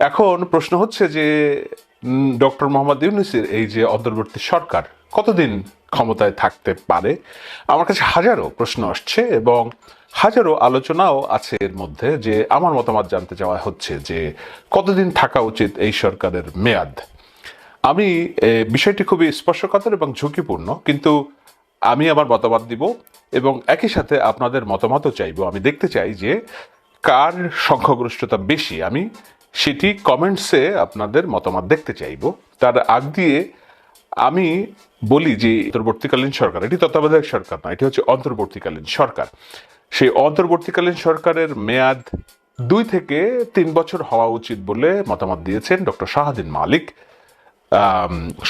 এখন প্রশ্ন হচ্ছে যে ডক্টর মোহাম্মদ ইউনুসের এই যে অন্তর্বর্তী সরকার কতদিন ক্ষমতায় থাকতে পারে? আমার কাছে হাজারো প্রশ্ন আসছে এবং হাজারো আলোচনাও আছে এর মধ্যে যে আমার মতামত জানতে চাওয়া হচ্ছে যে, কতদিন থাকা উচিত এই সরকারের মেয়াদ? আমি বিষয়টি খুবই স্পর্শকাতর এবং ঝুঁকিপূর্ণ, কিন্তু আমি আমার মতামত দিব এবং একই সাথে আপনাদের মতামতও চাইব। আমি দেখতে চাই যে, কার সংখ্যাগরিষ্ঠতা বেশি? আমি সেটি কমেন্টসে আপনাদের মতামত দেখতে চাইব। তার আগ দিয়ে আমি বলি যে, অন্তর্বর্তীকালীন সরকার, এটি তত্ত্বাবধায়ক সরকার না এটি হচ্ছে অন্তর্বর্তীকালীন সরকার। সেই অন্তর্বর্তীকালীন সরকারের মেয়াদ দুই থেকে তিন বছর হওয়া উচিত বলে মতামত দিয়েছেন ডক্টর শাহাদিন মালিক।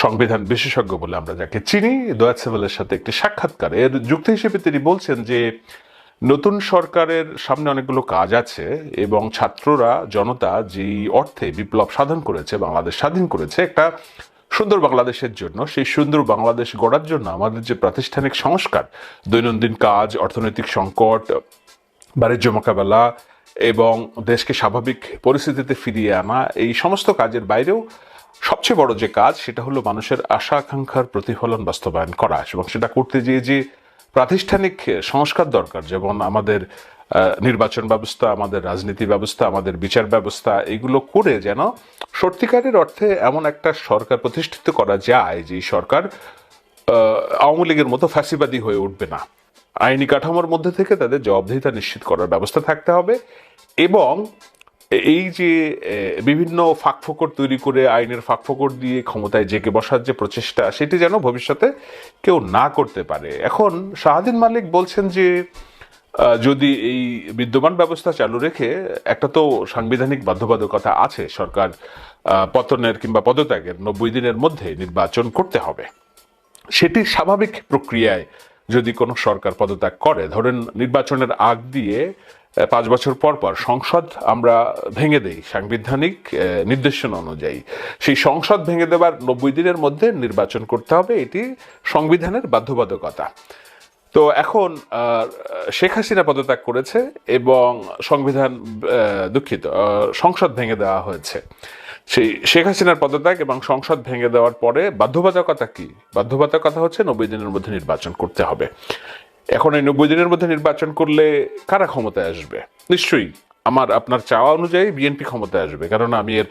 সংবিধান বিশেষজ্ঞ বলে আমরা যাকে চিনি, দয়াত সেভেলের সাথে একটি সাক্ষাৎকার এর যুক্তি হিসেবে তিনি বলছেন যে নতুন সরকারের সামনে অনেকগুলো কাজ আছে এবং ছাত্ররা, জনতা যেই অর্থে বিপ্লব সাধন করেছে, বাংলাদেশ স্বাধীন করেছে, একটা সুন্দর বাংলাদেশের জন্য, সেই সুন্দর বাংলাদেশ গড়ার জন্য আমাদের যে প্রাতিষ্ঠানিক সংস্কার, দৈনন্দিন কাজ, অর্থনৈতিক সংকট, বাণিজ্য মোকাবেলা এবং দেশকে স্বাভাবিক পরিস্থিতিতে ফিরিয়ে আনা, এই সমস্ত কাজের বাইরেও সবচেয়ে বড় যে কাজ, সেটা হলো মানুষের আশা আকাঙ্ক্ষার প্রতিফলন বাস্তবায়ন করা এবং সেটা করতে গিয়ে যে প্রাতিষ্ঠানিক সংস্কার দরকার, যেমন আমাদের নির্বাচন ব্যবস্থা, আমাদের রাজনীতি ব্যবস্থা, আমাদের বিচার ব্যবস্থা, এগুলো করে যেন সত্যিকারের অর্থে এমন একটা সরকার প্রতিষ্ঠিত করা যায় যে সরকার আওয়ামী লীগের মতো ফ্যাসিবাদী হয়ে উঠবে না। আইনি কাঠামোর মধ্যে থেকে তাদের জবাবদিহিতা নিশ্চিত করার ব্যবস্থা থাকতে হবে এবং এই যে বিভিন্ন ফাঁকফোকর তৈরি করে, আইনের ফাঁকফোকর দিয়ে ক্ষমতায় জেকে বসার যে প্রচেষ্টা, সেটি যেন ভবিষ্যতে কেউ না করতে পারে। এখন শাহাদিন মালিক বলছেন যে যদি এই বিদ্যমান ব্যবস্থা চালু রেখে, একটা তো সাংবিধানিক বাধ্যবাধকতা আছে, সরকার পতনের কিংবা পদত্যাগের নব্বই দিনের মধ্যে নির্বাচন করতে হবে। সেটি স্বাভাবিক প্রক্রিয়ায় যদি কোনো সরকার পদত্যাগ করে, ধরেন নির্বাচনের আগ দিয়ে পাঁচ বছর পর পর সংসদ আমরা ভেঙে দেই সাংবিধানিক নির্দেশনা অনুযায়ী। সেই সংসদ ভেঙে দেওয়ার নব্বই দিনের মধ্যে নির্বাচন করতে হবে, এটি সংবিধানের বাধ্যবাধকতা। তো এখন শেখ হাসিনা পদত্যাগ করেছে এবং সংবিধান দুঃখিত সংসদ ভেঙে দেওয়া হয়েছে। সেই শেখ হাসিনার পদত্যাগ এবং সংসদ ভেঙে দেওয়ার পরে বাধ্যবাধকতা কি? বাধ্যবাধকতা হচ্ছে নব্বই দিনের মধ্যে নির্বাচন করতে হবে। এখন এই নব্বই দিনের মধ্যে নির্বাচন করলে কারা ক্ষমতায় আসবে? নিশ্চয়ই আমার, আপনার চাওয়া অনুযায়ী বিএনপি ক্ষমতায় আসবে কারণ আমি এর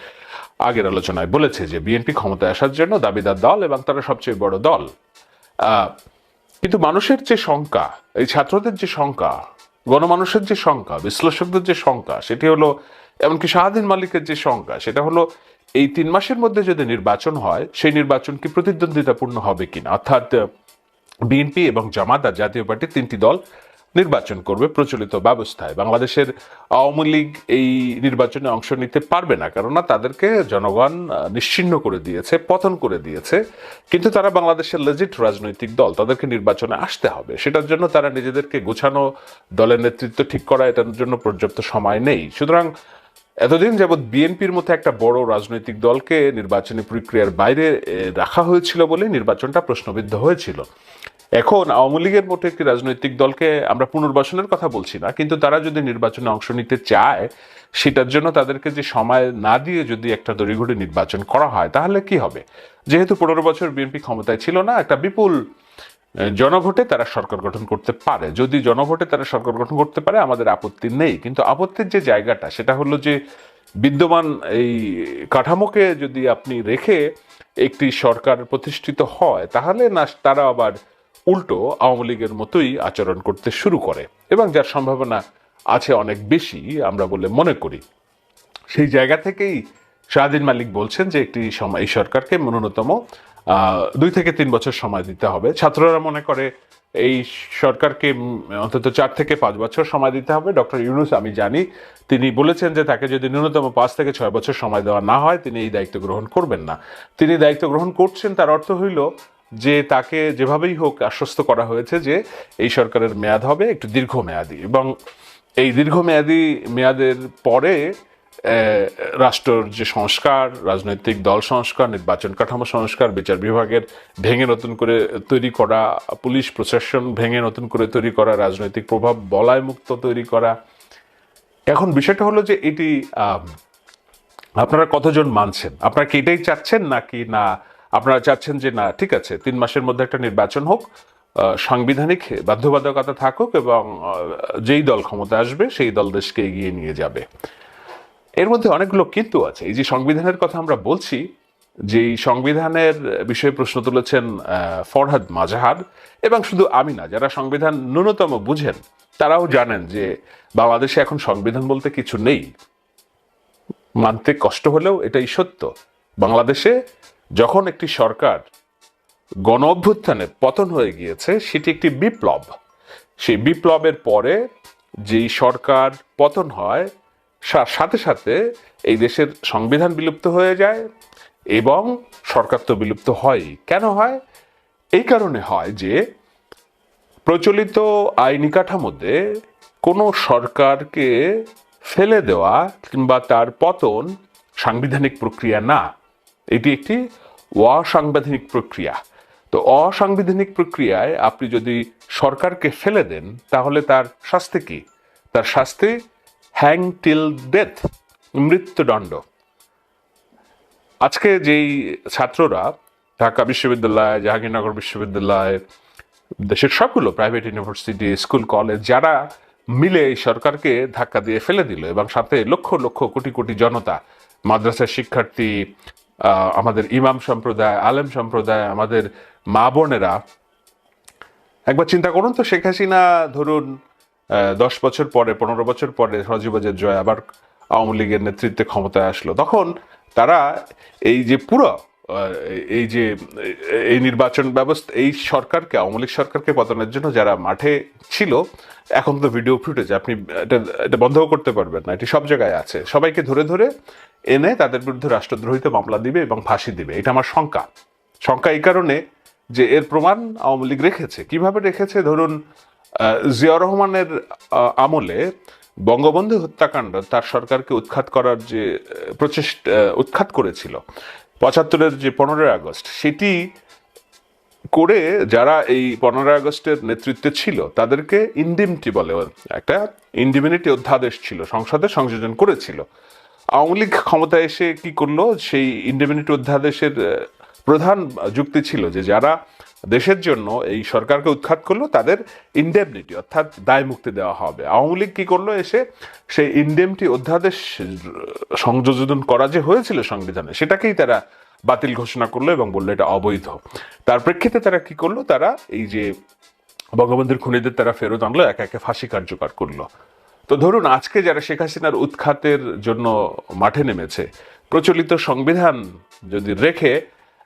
আগের আলোচনায় বলেছি যে বিএনপি ক্ষমতায় আসার জন্য দাবিদার দল এবং তারা সবচেয়ে বড় দল। কিন্তু মানুষের যে শঙ্কা, এই ছাত্রদের যে শঙ্কা, গণমানুষের যে শঙ্কা, বিশ্লেষকদের যে শঙ্কা, সেটি হলো, এমনকি শাহাদিন মালিকের যে শঙ্কা, সেটা হলো, এই তিন মাসের মধ্যে যদি নির্বাচন হয়, সেই নির্বাচন কি প্রতিদ্বন্দ্বিতাপূর্ণ হবে কিনা? অর্থাৎ বিএনপি এবং জামাত জাতীয় পার্টি তিনটি দল নির্বাচন করবে প্রচলিত ব্যবস্থায়। বাংলাদেশের আওয়ামী লীগ এই নির্বাচনে অংশ নিতে পারবে না কেননা তাদেরকে জনগণ আহ, নিশ্চিহ্ন করে দিয়েছে পতন করে দিয়েছে। কিন্তু তারা বাংলাদেশের লেজিট রাজনৈতিক দল তাদেরকে নির্বাচনে আসতে হবে। সেটার জন্য তারা নিজেদেরকে গোছানো দলের নেতৃত্ব ঠিক করা এটার জন্য পর্যাপ্ত সময় নেই। সুতরাং এতদিন যাবৎ বিএনপির মতো একটা বড় রাজনৈতিক দলকে নির্বাচনী প্রক্রিয়ার বাইরে রাখা হয়েছিল বলে নির্বাচনটা প্রশ্নবিদ্ধ হয়েছিল। এখন আওয়ামী লীগের মতো একটি রাজনৈতিক দলকে আমরা পুনর্বাসনের কথা বলছি না, কিন্তু তারা যদি নির্বাচনে অংশ নিতে চায়, সেটার জন্য তাদেরকে যে সময় না দিয়ে যদি একটা দড়িঘড়ি নির্বাচন করা হয়, তাহলে কি হবে? যেহেতু পনেরো বছর বিএনপি ক্ষমতায় ছিল না, একটা বিপুল জনভোটে তারা সরকার গঠন করতে পারে। যদি জনভোটে তারা সরকার গঠন করতে পারে, আমাদের আপত্তি নেই। কিন্তু আপত্তির যে জায়গাটা, সেটা হলো যে বিদ্যমান এই কাঠামোকে যদি আপনি রেখে একটি সরকার প্রতিষ্ঠিত হয়, তাহলে না, তারা আবার উল্টো আওয়ামী লীগের মতোই আচরণ করতে শুরু করে। এবং যার সম্ভাবনা আছে অনেক বেশি, আমরা বলে মনে করি। সেই জায়গা থেকেই শাহদিন মালিক বলছেন যে, একটি এই সরকারকে ন্যূনতম দুই থেকে তিন বছর সময় দিতে হবে। ছাত্ররা মনে করে এই সরকারকে অন্তত চার থেকে পাঁচ বছর সময় দিতে হবে। ডক্টর ইউনুস, আমি জানি, তিনি বলেছেন যে তাকে যদি ন্যূনতম পাঁচ থেকে ছয় বছর সময় দেওয়া না হয়, তিনি এই দায়িত্ব গ্রহণ করবেন না। তিনি দায়িত্ব গ্রহণ করছেন, তার অর্থ হইল যে তাকে যেভাবেই হোক আশ্বস্ত করা হয়েছে যে এই সরকারের মেয়াদ হবে একটু দীর্ঘমেয়াদী। এবং এই দীর্ঘমেয়াদী মেয়াদের পরে রাষ্ট্রের যে সংস্কার, রাজনৈতিক দল সংস্কার, নির্বাচন কাঠামো সংস্কার, বিচার বিভাগের ভেঙে নতুন করে তৈরি করা, পুলিশ প্রশাসন ভেঙে নতুন করে তৈরি করা, রাজনৈতিক প্রভাব বলায় মুক্ত তৈরি করা। এখন বিষয়টা হলো যে এটি আপনারা কতজন মানছেন? আপনারা কি এটাই চাচ্ছেন নাকি না? আপনারা চাচ্ছেন যে না, ঠিক আছে, তিন মাসের মধ্যে একটা নির্বাচন হোক সাংবিধানিক বাধ্যবাধকতা থাকুক এবং যেই দল ক্ষমতা আসবে, সেই দল দেশকে এগিয়ে নিয়ে যাবে। এর মধ্যে অনেকগুলো কিন্তু আছে। এই যে সংবিধানের কথা আমরা বলছি যে সংবিধানের বিষয়ে প্রশ্ন তুলেছেন ফরহাদ মাজাহার এবং শুধু আমি না, যারা সংবিধান ন্যূনতম বুঝেন, তারাও জানেন যে বাংলাদেশে এখন সংবিধান বলতে কিছু নেই। মানতে কষ্ট হলেও এটাই সত্য। বাংলাদেশে যখন একটি সরকার গণ অভ্যুত্থানে পতন হয়ে গিয়েছে, সেটি একটি বিপ্লব। সেই বিপ্লবের পরে যেই সরকার পতন হয় সাথে সাথে এই দেশের সংবিধান বিলুপ্ত হয়ে যায় এবং সরকার তো বিলুপ্ত হয়ই। কেন হয়? এই কারণে হয় যে প্রচলিত আইনি কাঠামোতে কোনো সরকারকে ফেলে দেওয়া কিংবা তার পতন সাংবিধানিক প্রক্রিয়া না। এটি একটি অসাংবিধানিক প্রক্রিয়া। তো অসাংবিধানিক প্রক্রিয়ায় আপনি যদি সরকারকে ফেলে দেন, তাহলে তার শাস্তি কি? তার শাস্তি হ্যাং টিল ডেথ, মৃত্যুদণ্ড। আজকে যেই ছাত্ররা ঢাকা বিশ্ববিদ্যালয়, জাহাঙ্গীরনগর বিশ্ববিদ্যালয়, দেশের সবগুলো প্রাইভেট ইউনিভার্সিটি স্কুল কলেজ যারা মিলে এই সরকারকে ধাক্কা দিয়ে ফেলে দিল এবং সাথে লক্ষ লক্ষ কোটি কোটি জনতা, মাদ্রাসার শিক্ষার্থী আমাদের ইমাম সম্প্রদায়, আলেম সম্প্রদায়, আমাদের মা বোনেরা, একবার চিন্তা করুন তো শেখ হাসিনা ধরুন দশ বছর পরে, পনেরো বছর পরে সজীবাজের জয় আবার আওয়ামী লীগের নেতৃত্বে ক্ষমতায় আসলো। তখন তারা এই যে পুরো এই যে, এই নির্বাচন ব্যবস্থা, এই সরকারকে, আওয়ামী লীগ সরকারকে পতনের জন্য যারা মাঠে ছিল, এখন তো ভিডিও ফুটেজ, আপনি এটা এটা বন্ধও করতে পারবেন না, এটি সব জায়গায় আছে। সবাইকে ধরে ধরে এনে তাদের বিরুদ্ধে রাষ্ট্রদ্রোহিত মামলা দিবে এবং ফাঁসি দিবে, এটা আমার শঙ্কা। শঙ্কা এই কারণে যে এর প্রমাণ আওয়ামী লীগ রেখেছে। কীভাবে রেখেছে? ধরুন জিয়াউর রহমানের আমলে বঙ্গবন্ধু হত্যাকাণ্ড তার সরকারকে উৎখাত করার যে প্রচেষ্টা উৎখাত করেছিল পঁচাত্তরের যে পনেরোই আগস্ট, সেটি করে যারা এই পনেরোই আগস্টের নেতৃত্বে ছিল, তাদেরকে ইন্ডিমটি বলে, একটা ইন্ডিমিনিটি অধ্যাদেশ ছিল, সংসদে সংযোজন করেছিল। আওয়ামী লীগ ক্ষমতায় এসে কি করল? সেই ইন্ডিমিনিটি অধ্যাদেশের প্রধান যুক্তি ছিল যে যারা দেশের জন্য এই সরকারকে উৎখাত করল তাদের ইন্ডেমনিটি অর্থাৎ দায় মুক্তি দেওয়া হবে। আওয়ামী লীগ কি করল এসে সেই ইন্ডেমটি অধ্যাদেশ সংযোজন করা যে হয়েছিল সংবিধানে, সেটাকেই তারা বাতিল ঘোষণা করল এবং বলল এটা অবৈধ। তার প্রেক্ষিতে তারা কি করল? তারা এই যে বঙ্গবন্ধুর খুনিদের তারা ফেরত আনলো, একে একে ফাঁসি কার্যকর করল। তো ধরুন, আজকে যারা শেখ হাসিনার উৎখাতের জন্য মাঠে নেমেছে, প্রচলিত সংবিধান যদি রেখে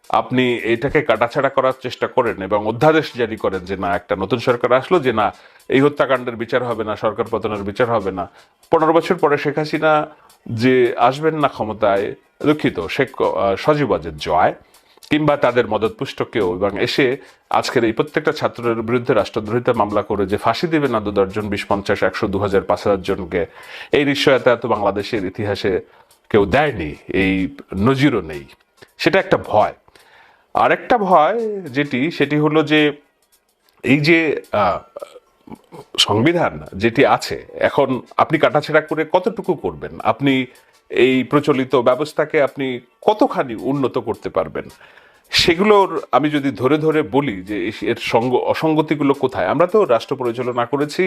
আপনি এটাকে কাটাছাড়া করার চেষ্টা করেন এবং অধ্যাদেশ জারি করেন যে না একটা নতুন সরকার আসলো যে না এই হত্যাকাণ্ডের বিচার হবে না সরকার পতনের বিচার হবে না। পনেরো বছর পরে শেখ হাসিনা যে আসবেন না ক্ষমতায় দুঃখিত শেখ আহ, সজীব ওয়াজেদ জয় কিংবা তাদের মদতপুষ্ট কেউ এবং এসে আজকের এই প্রত্যেকটা ছাত্রের বিরুদ্ধে রাষ্ট্রদ্রোহিতা মামলা করে যে ফাঁসি দেবে না দু দশজন বিশ পঞ্চাশ একশো দু হাজার পাঁচ হাজার জনকে এই নিশ্চয়তা এত বাংলাদেশের ইতিহাসে কেউ দেয়নি এই নজিরও নেই। সেটা একটা ভয়। আরেকটা ভয় যেটি, সেটি হলো যে এই যে সংবিধান যেটি আছে, এখন আপনি কাটাছেড়া করে কতটুকু করবেন? আপনি এই প্রচলিত ব্যবস্থাকে আপনি কতখানি উন্নত করতে পারবেন? সেগুলোর আমি যদি ধরে ধরে বলি যে এর সঙ্গ, অসঙ্গতিগুলো কোথায়? আমরা তো রাষ্ট্র পরিচালনা করেছি,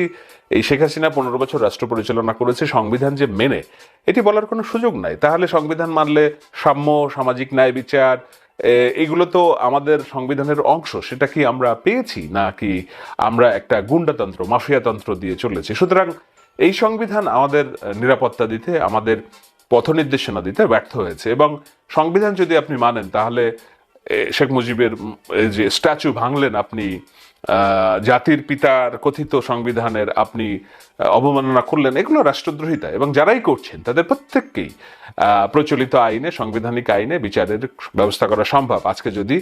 এই শেখ হাসিনা পনেরো বছর রাষ্ট্র পরিচালনা করেছে, সংবিধান যে মেনে, এটি বলার কোনো সুযোগ নাই। তাহলে সংবিধান মানলে সাম্য, সামাজিক ন্যায় বিচার এগুলো তো আমাদের সংবিধানের অংশ, সেটা কি আমরা পেয়েছি নাকি আমরা একটা গুন্ডাতন্ত্র মাফিয়াতন্ত্র দিয়ে চলেছি? সুতরাং এই সংবিধান আমাদের নিরাপত্তা দিতে, আমাদের পথ নির্দেশনা দিতে ব্যর্থ হয়েছে এবং সংবিধান যদি আপনি মানেন, তাহলে শেখ মুজিবের যে স্ট্যাচু ভাঙলেন আপনি জাতির পিতার কথিত সংবিধানের আপনি অবমাননা করলেন, এগুলো রাষ্ট্রদ্রোহিতা। এবং যারাই করছেন, তাদের প্রত্যেককেই প্রচলিত আইনে, সাংবিধানিক আইনে বিচারের ব্যবস্থা করা সম্ভব। আজকে যদি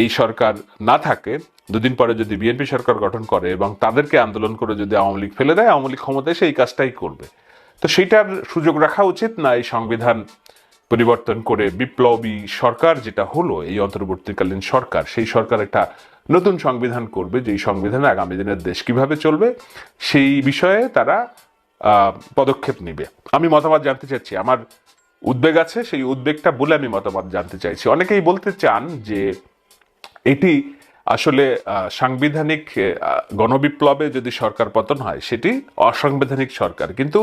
এই সরকার না থাকে, দুদিন পরে যদি বিএনপি সরকার গঠন করে এবং তাদেরকে আন্দোলন করে যদি আওয়ামী লীগ ফেলে দেয়, আওয়ামী লীগ ক্ষমতায় এসে এই কাজটাই করবে। তো সেইটার সুযোগ রাখা উচিত না এই সংবিধান পরিবর্তন করে বিপ্লবী সরকার যেটা হলো, এই অন্তর্বর্তীকালীন সরকার। সেই সরকার একটা নতুন সংবিধান করবে, যেই সংবিধানে আগামী দিনের দেশ কীভাবে চলবে, সেই বিষয়ে তারা পদক্ষেপ নেবে। আমি মতামত জানতে চাচ্ছি আমার উদ্বেগ আছে, সেই উদ্বেগটা বলে আমি মতামত জানতে চাইছি। অনেকেই বলতে চান যে এটি আসলে সাংবিধানিক গণবিপ্লবে যদি সরকার পতন হয়, সেটি অসাংবিধানিক সরকার। কিন্তু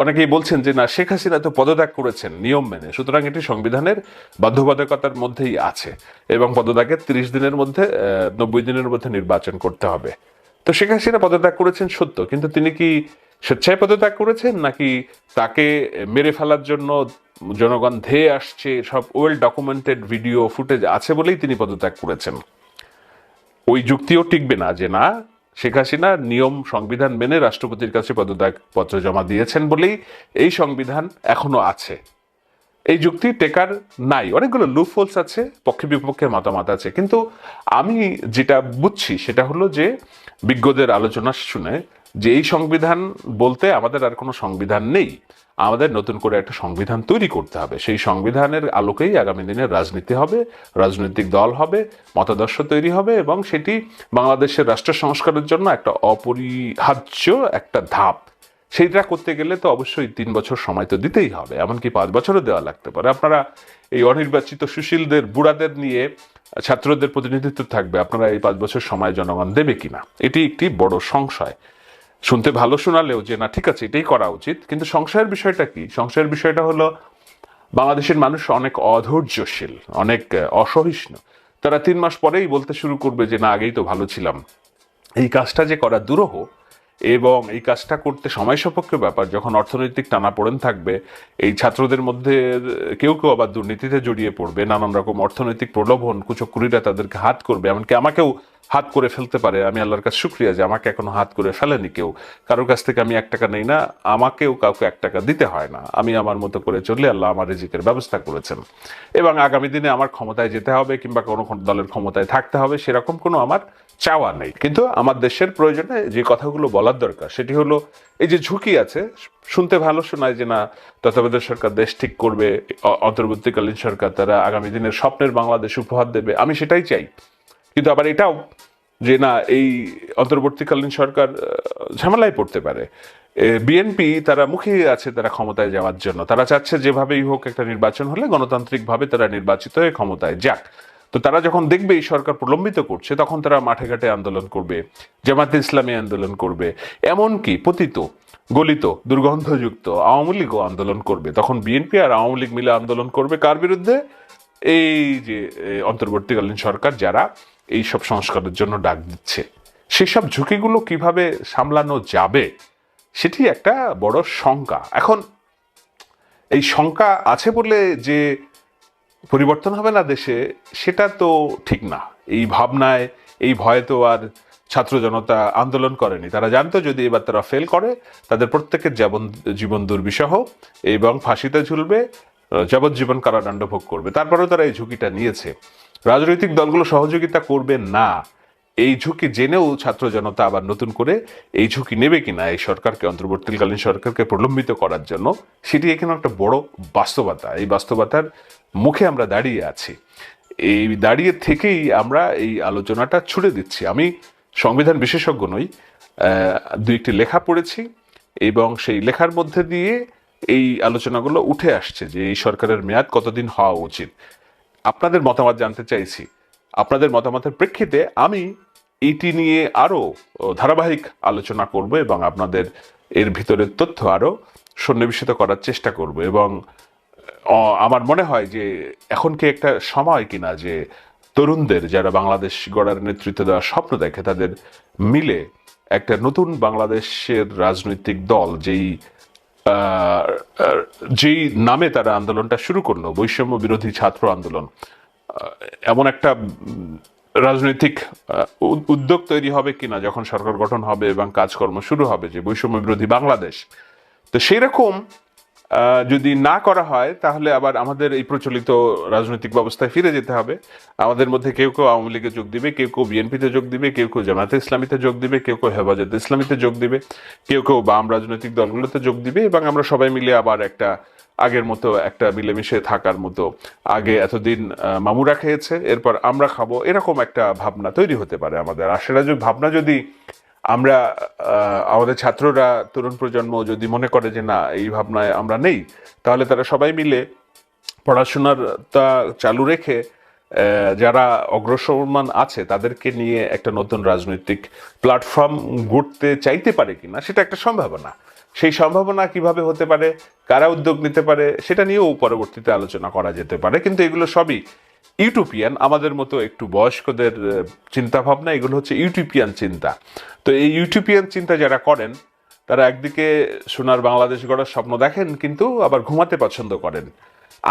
অনেকেই বলছেন যে, না, শেখ হাসিনা তো পদত্যাগ করেছেন, নিয়ম মেনে। সুতরাং এটি সংবিধানের বাধ্যবাধকতার মধ্যেই আছে এবং পদত্যাগের তিরিশ দিনের মধ্যে নব্বই দিনের মধ্যে নির্বাচন করতে হবে। তো শেখ হাসিনা পদত্যাগ করেছেন সত্য, কিন্তু তিনি কি স্বেচ্ছায় পদত্যাগ করেছেন, নাকি তাকে মেরে ফেলার জন্য জনগণ ধেয়ে আসছে, সব ওয়েল ডকুমেন্টেড ভিডিও ফুটেজ আছে বলেই তিনি পদত্যাগ করেছেন? ওই যুক্তিও টিকবে না যে, না শেখ হাসিনা নিয়ম সংবিধান মেনে রাষ্ট্রপতির কাছে পদত্যাগ পত্র জমা দিয়েছেন বলেই এই সংবিধান এখনও আছে। এই যুক্তি টেকার নাই। অনেকগুলো লুফোলস আছে, পক্ষে বিপক্ষে মতামত আছে। কিন্তু আমি যেটা বুঝছি সেটা হলো যে বিজ্ঞদের আলোচনা শুনে যে এই সংবিধান বলতে আমাদের আর কোনো সংবিধান নেই। আমাদের নতুন করে একটা সংবিধান তৈরি করতে হবে। সেই সংবিধানের আলোকেই আগামী দিনে রাজনীতি হবে, রাজনৈতিক দল হবে, মতাদর্শ তৈরি হবে এবং সেটি বাংলাদেশের রাষ্ট্র সংস্কারের জন্য একটা অপরিহার্য একটা ধাপ। সেইটা করতে গেলে তো অবশ্যই তিন বছর সময় তো দিতেই হবে, এমনকি পাঁচ বছরও দেওয়া লাগতে পারে। আপনারা এই অনির্বাচিত সুশীলদের, বুড়াদের নিয়ে ছাত্রদের প্রতিনিধিত্ব থাকবে। আপনারা এই পাঁচ বছর সময় জনগণ দেবে কিনা? এটি একটি বড় সংশয়। শুনতে ভালো শোনালেও যে, না, ঠিক আছে, এটাই করা উচিত। কিন্তু সংশয়ের বিষয়টা কি? সংশয়ের বিষয়টা হলো, বাংলাদেশের মানুষ অনেক অধৈর্যশীল, অনেক অসহিষ্ণু। তারা তিন মাস পরেই বলতে শুরু করবে যে, না, আগেই তো ভালো ছিলাম। এই কাজটা যে করা দুরূহ এবং এই কাজটা করতে সময় সাপেক্ষ ব্যাপার, যখন অর্থনৈতিক টানাপোড়েন থাকবে, এই ছাত্রদের মধ্যে, কেউ কেউ আবার দুর্নীতিতে জড়িয়ে পড়বে, নানান রকম অর্থনৈতিক প্রলোভন কুচক্রীরা তাদেরকে হাত করবে। এমনকি আমাকেও হাত করে ফেলতে পারে, আমি আল্লাহর কাছে শুক্রিয়া যে আমাকে এখনও হাত করে ফেলেনি কেউ। কারোর কাছ থেকে আমি এক টাকা নেই না, আমাকেও কাউকে এক টাকা দিতে হয় না। আমি আমার মতো করে চললে আল্লাহ আমার রিজিকের ব্যবস্থা করেছেন। এবং আগামী দিনে আমার ক্ষমতায় যেতে হবে কিংবা কোনো দলের ক্ষমতায় থাকতে হবে, সেরকম কোনো আমার চাওয়া নেই। কিন্তু আমার দেশের প্রয়োজনে যে কথাগুলো বলার দরকার, সেটি হলো এই যে ঝুঁকি আছে, শুনতে ভালো শোনায় যে না, তত্ত্বাবধায়ক সরকার দেশ ঠিক করবে অন্তর্বর্তীকালীন সরকার তারা আগামী দিনের স্বপ্নের বাংলাদেশ উপহার দেবে, আমি সেটাই চাই। কিন্তু আবার এটাও যে না, এই অন্তর্বর্তীকালীন সরকার ঝামেলায় পড়তে পারে। বিএনপি তারা মুখে আছে তারা ক্ষমতায় যাওয়ার জন্য। তারা চাচ্ছে যেভাবেই হোক একটা নির্বাচন হলে গণতান্ত্রিকভাবে তারা নির্বাচিত হয়ে ক্ষমতায় যাক। তো তারা যখন দেখবে এই সরকার প্রলম্বিত করছে, তখন তারা মাঠে ঘাটে আন্দোলন করবে জামাতে ইসলামী আন্দোলন করবে। এমনকি পতিত, গলিত, দুর্গন্ধযুক্ত আওয়ামী লীগও আন্দোলন করবে। তখন বিএনপি আর আওয়ামী লীগ মিলে আন্দোলন করবে। কার বিরুদ্ধে? এই যে অন্তর্বর্তীকালীন সরকার যারা এই সব সংস্কারের জন্য ডাক দিচ্ছে। সেসব ঝুঁকিগুলো কীভাবে সামলানো যাবে, সেটি একটা বড় শঙ্কা। এখন, এই শঙ্কা আছে বলে যে পরিবর্তন হবে না দেশে, সেটা তো ঠিক না। এই ভাবনায়, এই ভয়ে তো আর ছাত্র জনতা আন্দোলন করেনি। তারা জানতো যদি এবার তারা ফেল করে, তাদের প্রত্যেকের জীবন জীবন দুর্বিষহ এবং ফাঁসিতে ঝুলবে, যাবজ্জীবন কারাদণ্ড ভোগ করবে। তারপরেও তারা এই ঝুঁকিটা নিয়েছে। রাজনৈতিক দলগুলো সহযোগিতা করবে না। এই ঝুঁকি জেনেও ছাত্র জনতা আবার নতুন করে এই ঝুঁকি নেবে কিনা, এই সরকারকে, অন্তর্বর্তীকালীন সরকারকে প্রলম্বিত করার জন্য, সেটি এখানে একটা বড় বাস্তবতা। এই বাস্তবতার মুখে আমরা দাঁড়িয়ে আছি। এই দাঁড়িয়ে থেকেই আমরা এই আলোচনাটা ছুড়ে দিচ্ছি। আমি সংবিধান বিশেষজ্ঞ নই দুই একটি লেখা পড়েছি এবং সেই লেখার মধ্যে দিয়ে এই আলোচনাগুলো উঠে আসছে যে এই সরকারের মেয়াদ কতদিন হওয়া উচিত। আপনাদের মতামত জানতে চাইছি। আপনাদের মতামতের প্রেক্ষিতে আমি এটি নিয়ে আরও ধারাবাহিক আলোচনা করব এবং আপনাদের এর ভিতরের তথ্য আরও সন্নিবেশিত করার চেষ্টা করব এবং আমার মনে হয় যে এখন কি একটা সময় কিনা যে তরুণদের যারা বাংলাদেশ গড়ার নেতৃত্ব দেওয়ার স্বপ্ন দেখে তাদের মিলে একটা নতুন বাংলাদেশের রাজনৈতিক দল যেই যেই নামে তারা আন্দোলনটা শুরু করল, বৈষম্য বিরোধী ছাত্র আন্দোলন এমন একটা রাজনৈতিক উদ- উদ্যোগ তৈরি হবে কিনা, যখন সরকার গঠন হবে এবং কাজকর্ম শুরু হবে যে বৈষম্য বিরোধী বাংলাদেশ, তো সেই রকম যদি না করা হয়, তাহলে আবার আমাদের এই প্রচলিত রাজনৈতিক ব্যবস্থায় ফিরে যেতে হবে। আমাদের মধ্যে কেউ কেউ আওয়ামী লীগে যোগ দিবে, কেউ কেউ বিএনপিতে যোগ দিবে, কেউ কেউ জামাতে ইসলামীতে যোগ দিবে, কেউ কেউ হেফাজতে ইসলামীতে যোগ দিবে, কেউ কেউ বাম রাজনৈতিক দলগুলোতে যোগ দিবে এবং আমরা সবাই মিলে আবার একটা আগের মতো একটা মিলেমিশে থাকার মতো আগে এতদিন মামুরা খেয়েছে, এরপর আমরা খাব, এরকম একটা ভাবনা তৈরি হতে পারে আমাদের। আর সেটা ভাবনা যদি আমরা আমাদের ছাত্ররা তরুণ প্রজন্ম যদি মনে করে যে না, এই ভাবনায় আমরা নেই, তাহলে তারা সবাই মিলে পড়াশোনার তা চালু রেখে যারা অগ্রসরমান আছে তাদেরকে নিয়ে একটা নতুন রাজনৈতিক প্ল্যাটফর্ম গড়তে চাইতে পারে কিনা, সেটা একটা সম্ভাবনা। সেই সম্ভাবনা কীভাবে হতে পারে, কারা উদ্যোগ নিতে পারে, সেটা নিয়েও পরবর্তীতে আলোচনা করা যেতে পারে, কিন্তু এগুলো সবই ইউটোপিয়ান, আমাদের মতো একটু বয়স্কদের চিন্তা ভাবনা এগুলো হচ্ছে ইউটোপিয়ান চিন্তা। তো এই ইউটোপিয়ান চিন্তা যারা করেন, তারা একদিকে সোনার বাংলাদেশ গড়ার স্বপ্ন দেখেন, কিন্তু আবার ঘুমাতে পছন্দ করেন।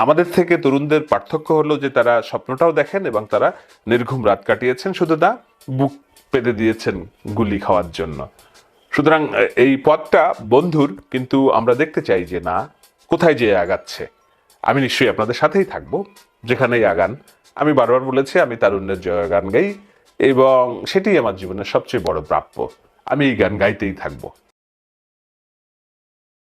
আমাদের থেকে তরুণদের পার্থক্য হলো যে তারা স্বপ্নটাও দেখেন এবং তারা নির্ঘুম রাত কাটিয়েছেন, শুধু না, বুক পেতে দিয়েছেন গুলি খাওয়ার জন্য। সুতরাং এই পথটা বন্ধুর, কিন্তু আমরা দেখতে চাই যে না, কোথায় যেয়ে আগাচ্ছে আমি নিশ্চয়ই আপনাদের সাথেই থাকব। যেখানেই আগান। আমি বারবার বলেছি, আমি তারুণ্যের জয় গান গাই এবং সেটি আমার জীবনের সবচেয়ে বড় প্রাপ্য। আমি এই গান গাইতেই থাকব।